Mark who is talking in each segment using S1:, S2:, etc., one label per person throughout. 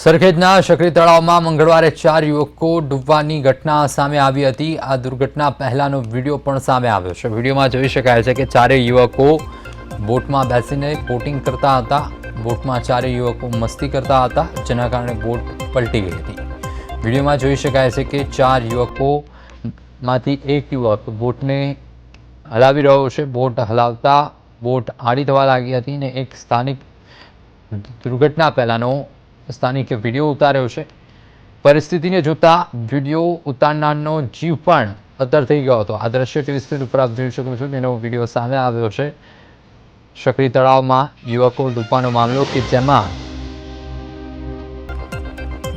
S1: સરખેજના શકરી તળાવમાં મંગળવારે ચાર યુવકો ડૂબવાની ઘટના સામે આવી હતી. આ દુર્ઘટના પહેલાંનો વીડિયો પણ સામે આવ્યો છે. વિડીયોમાં જોઈ શકાય છે કે ચારેય યુવકો બોટમાં બેસીને બોટિંગ કરતા હતા. બોટમાં ચારેય યુવકો મસ્તી કરતા હતા, જેના કારણે બોટ પલટી ગઈ હતી. વિડીયોમાં જોઈ શકાય છે કે ચાર યુવકોમાંથી એક યુવક બોટને હલાવી રહ્યો છે. બોટ હલાવતા બોટ આડી થવા લાગી હતી ને એક સ્થાનિક દુર્ઘટના પહેલાંનો સ્થાનિકે વીડિયો ઉતાર્યો છે. પરિસ્થિતિને જોતા વીડિયો ઉતારનારનો જીવ પણ અતર થઈ ગયો હતો. આ દ્રશ્ય ટીવી સ્ક્રીન ઉપર આપ જોઈ શકો છો તેનો વીડિયો સામે આવ્યો છે. શકરી તળાવમાં યુવકો ડૂબવાનો મામલો કે જેમાં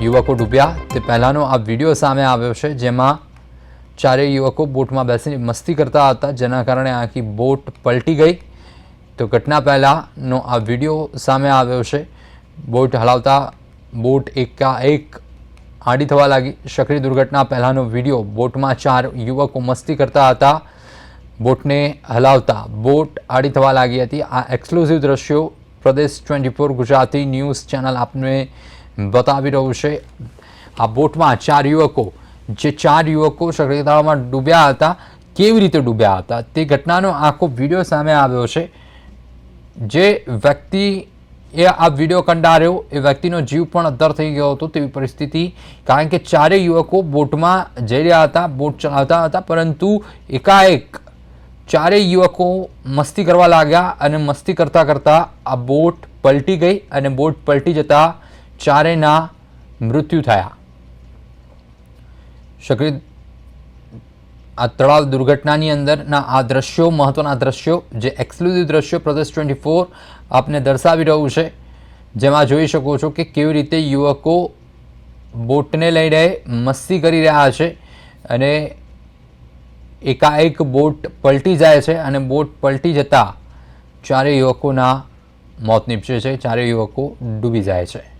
S1: યુવકો ડૂબ્યા તે પહેલાંનો આ વીડિયો સામે આવ્યો છે, જેમાં ચારેય યુવકો બોટમાં બેસીને મસ્તી કરતા હતા. જેના કારણે આખી બોટ પલટી ગઈ. તો ઘટના પહેલાંનો આ વીડિયો સામે આવ્યો છે. બોટ હલાવતા બોટ એકાએક આડી થવા લાગી. સક્રિય દુર્ઘટના પહેલાંનો વીડિયો બોટમાં ચાર યુવકો મસ્તી કરતા હતા. બોટને હલાવતા બોટ આડી થવા લાગી હતી. આ એક્સક્લુઝિવ દ્રશ્યો પ્રદેશ twenty four Gujarati news channel આપને બતાવી રહ્યું છે. આ બોટમાં ચાર યુવકો, જે ચાર યુવકો તળાવમાં ડૂબ્યા હતા, કેવી રીતે ડૂબ્યા હતા? તે ઘટનાનો આખો વીડિયો સામે આવ્યો છે. જે વ્યક્તિ એ આ વીડિયો કંડાર્યો, એ વ્યક્તિનો જીવ પણ અદ્ધર થઈ ગયો હતો તેવી પરિસ્થિતિ. કારણ કે ચારેય યુવકો બોટમાં જઈ રહ્યા હતા, બોટ ચલાવતા હતા, પરંતુ એકાએક ચારેય યુવકો મસ્તી કરવા લાગ્યા અને મસ્તી કરતાં કરતાં આ બોટ પલટી ગઈ અને બોટ પલટી જતાં ચારેના મૃત્યુ થયા. શકરી આ તળાવ દુર્ઘટનાની અંદરના આ દ્રશ્યો મહત્ત્વના દ્રશ્યો, જે એક્સક્લુઝિવ દ્રશ્યો પ્રદેશ ટ્વેન્ટી ફોર આપને દર્શાવી રહ્યું છે, જેમાં જોઈ શકો છો કે કેવી રીતે યુવકો બોટને લઈને મસ્તી કરી રહ્યા છે અને એકાએક બોટ પલટી જાય છે અને બોટ પલટી જતાં ચારે યુવકોના મોત નીપજે છે ચારે યુવકો ડૂબી જાય છે.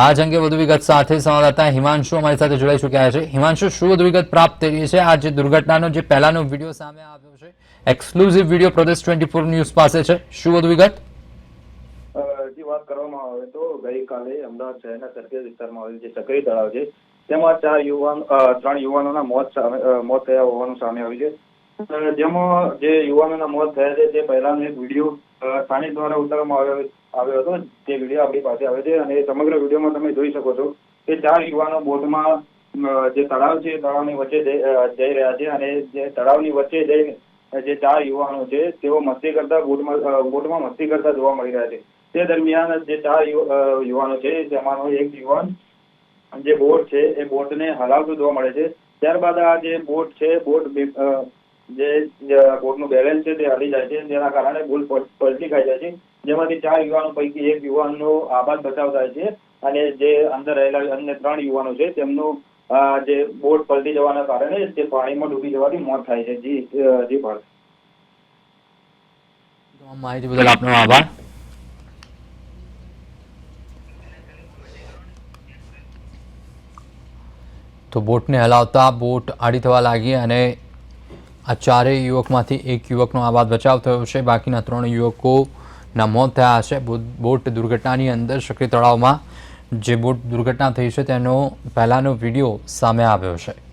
S1: આ અંગે વધુ વિગત સાથે સંવાદદાતા હિમાંશુ અમારી સાથે જોડાઈ ચૂક્યા છે. હિમાંશુ, શું વધુ વિગત પ્રાપ્ત થઈ છે? આ જે દુર્ઘટનાનો, જે પહેલાનો વીડિયો સામે આવ્યો છે એક્સક્લુઝિવ વીડિયો પ્રદેશ ટ્વેન્ટી ફોર ન્યૂઝ પાસે છે. શું વધુ વિગત?
S2: વાત કરવામાં આવે તો ગઈકાલે અમદાવાદ શહેરના સરખેજ વિસ્તારમાં આવેલ જે સક્રિય તળાવ છે, તેમાં ચાર યુવાન ત્રણ યુવાનોના મોત મોત થયા હોવાનું સામે આવ્યું છે. જેમાં જે યુવાનોના મોત થયા છે, તે પહેલાનો એક વીડિયો સ્થાનિક દ્વારા ઉતારવામાં આવ્યો આવ્યો હતો તે વીડિયો આપણી પાસે આવે છે અને સમગ્ર વિડીયોમાં તમે જોઈ શકો છો કે ચાર યુવાનો બોટમાં જે તળાવ છે તળાવની વચ્ચે જઈ રહ્યા છે અને જે તળાવની વચ્ચે જઈને જે ચાર યુવાનો છે તેઓ મસ્તી કરતા બોટમાં બોટમાં મસ્તી કરતા જોવા મળી રહ્યા છે. તે દરમિયાન જે ચાર યુવાનો છે, તેમાંનો એક યુવાન જે બોટ છે એ બોટને હલાવતું જોવા મળે છે. ત્યારબાદ આ જે બોટ છે, બોટ જે કોર્ટનું બેલેન્સ છે તે હલી જાય છે. જેના કારણે ભૂલ પલટી ખાઈ જાય છે. જેમાંથી ચાર યુવાનો પૈકી એક યુવાનનો આબાદ બચાવ થાય છે અને જે અંદર રહેલા અન્ય ત્રણ યુવાનો છે તેમનું જે બોટ પલટી જવાના કારણે તે પાણીમાં ડૂબી જવાથી મોત થાય છે. જી જી પાર્થ
S1: માહિતી બદલ આપનો આભાર. તો બોટને હલાવતા બોટ આડી થવા લાગી અને આ ચારેય યુવકમાંથી એક યુવકનો આબાદ બચાવ થયો છે. બાકીના ત્રણ યુવકોના મોત થયા છે. બોટ દુર્ઘટનાની અંદર શકરી તળાવમાં જે બોટ દુર્ઘટના થઈ છે તેનો પહેલાંનો વીડિયો સામે આવ્યો છે.